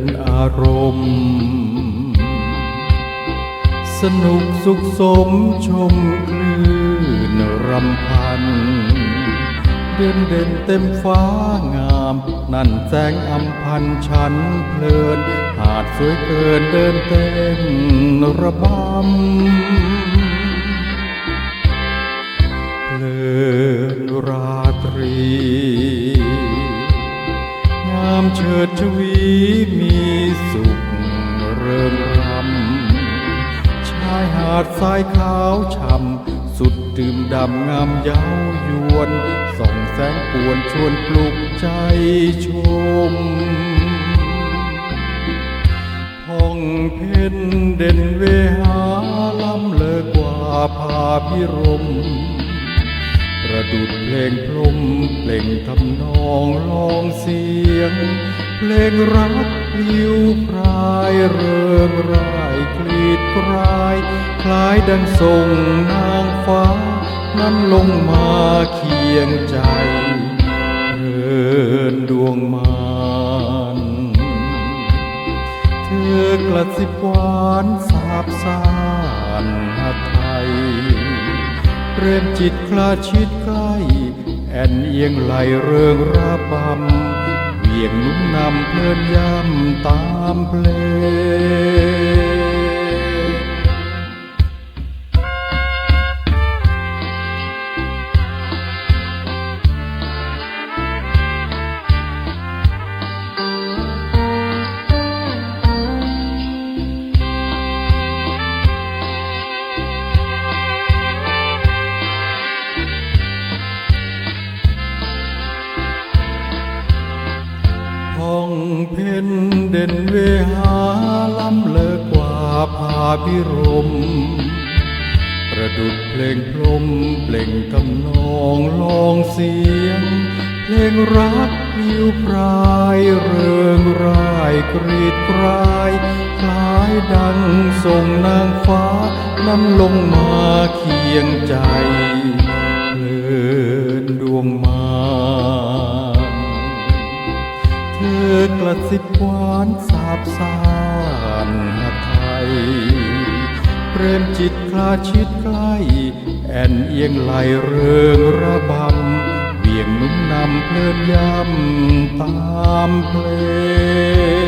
นอารมณ์ สนุกสุขสมชมคลื่นรำพัน เด่นเด่นเต็มฟ้างาม นั่นแสงอัมพันชันเพลิน หาดสวยเกินเดินเต้นระบำเพลินราตรี เฉิดชวีมีสุขเริงรำชายหาดทรายขาวช่ำสุดดื่มดำงามเย้ายวน ส่องแสงปวนชวนปลุกใจชมห้องเพนเด่นเวหาล้ำเลิกกว่าพาพิรม ประดุดเพลงพรมเปล่งทำนองลองเสียง เพลงรักพลิ้วพรายเริงรายกลีดกราย คล้ายดังส่งนางฟ้า นั้นลงมาเคียงใจเรินดวงมานเธอกระสิบหวานสาบสานหาไทย เริ่มจิตคลาชิดใกล้แอนเอียงไหลเริงระบำเวียงนุ่มนำเพลินย่ำตามเพลง องเพนเด่นเวหาล้ำเลิกกว่าพาพิรม ประดุดเพลงพรมเปล่งทำนองลองเสียง เพลงรักพิวพรายเริงรายกรีดกรายคล้ายดังส่งนางฟ้านำลงมาเคียงใจ อกระสิบหวานสาบสานหาไทยเปรมจิตคลาชิดใกล้ แอนเอียงไหลเริงระบำเวียงนุ่มนำเพลินยำตามเพลง